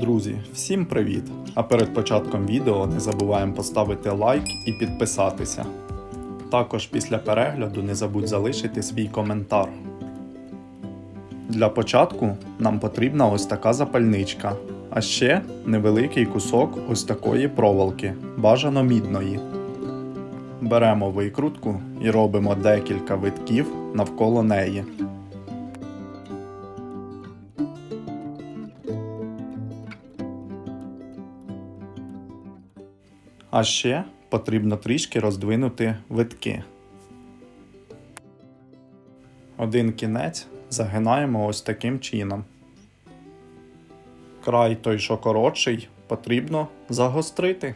Друзі, всім привіт! А перед початком відео не забуваємо поставити лайк і підписатися. Також після перегляду не забудь залишити свій коментар. Для початку нам потрібна ось така запальничка, а ще невеликий кусок ось такої проволоки, бажано мідної. Беремо викрутку і робимо декілька витків навколо неї. А ще потрібно трішки роздвинути витки. Один кінець загинаємо ось таким чином. Край той, що коротший, потрібно загострити.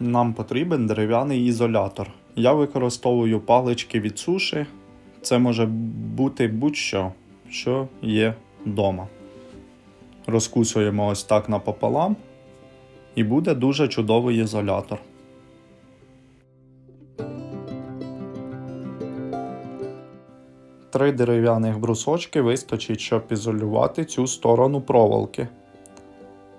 Нам потрібен дерев'яний ізолятор. Я використовую палички від суші. Це може бути будь-що, що є вдома розкусуємо ось так напополам, і буде дуже чудовий ізолятор. Три дерев'яних брусочки вистачить, щоб ізолювати цю сторону проволоки.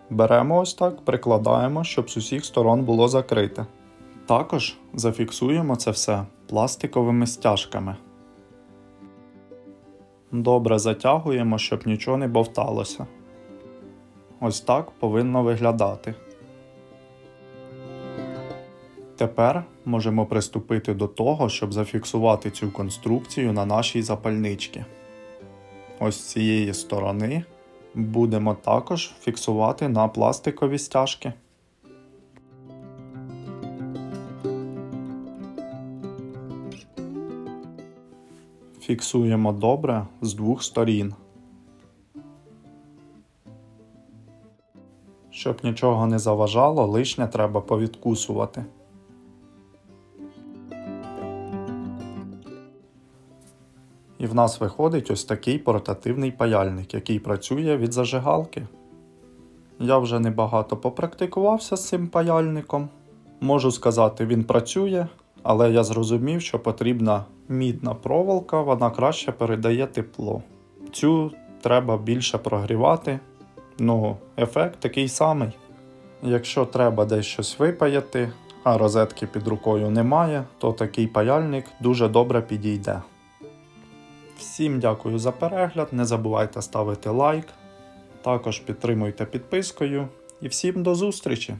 Беремо ось так, прикладаємо, щоб з усіх сторон було закрите. Також зафіксуємо це все пластиковими стяжками. Добре затягуємо, щоб нічого не бовталося. Ось так повинно виглядати. Тепер можемо приступити до того, щоб зафіксувати цю конструкцію на нашій запальничці. Ось з цієї сторони будемо також фіксувати на пластикові стяжки. Фіксуємо добре з двох сторін. Щоб нічого не заважало, лишнє треба повідкусувати. І в нас виходить ось такий портативний паяльник, який працює від зажигалки. Я вже небагато попрактикувався з цим паяльником. Можу сказати, він працює, але я зрозумів, що потрібна мідна проволока, вона краще передає тепло. Цю треба більше прогрівати. Ну, ефект такий самий. Якщо треба десь щось випаяти, а розетки під рукою немає, то такий паяльник дуже добре підійде. Всім дякую за перегляд, не забувайте ставити лайк, також підтримуйте підпискою і всім до зустрічі!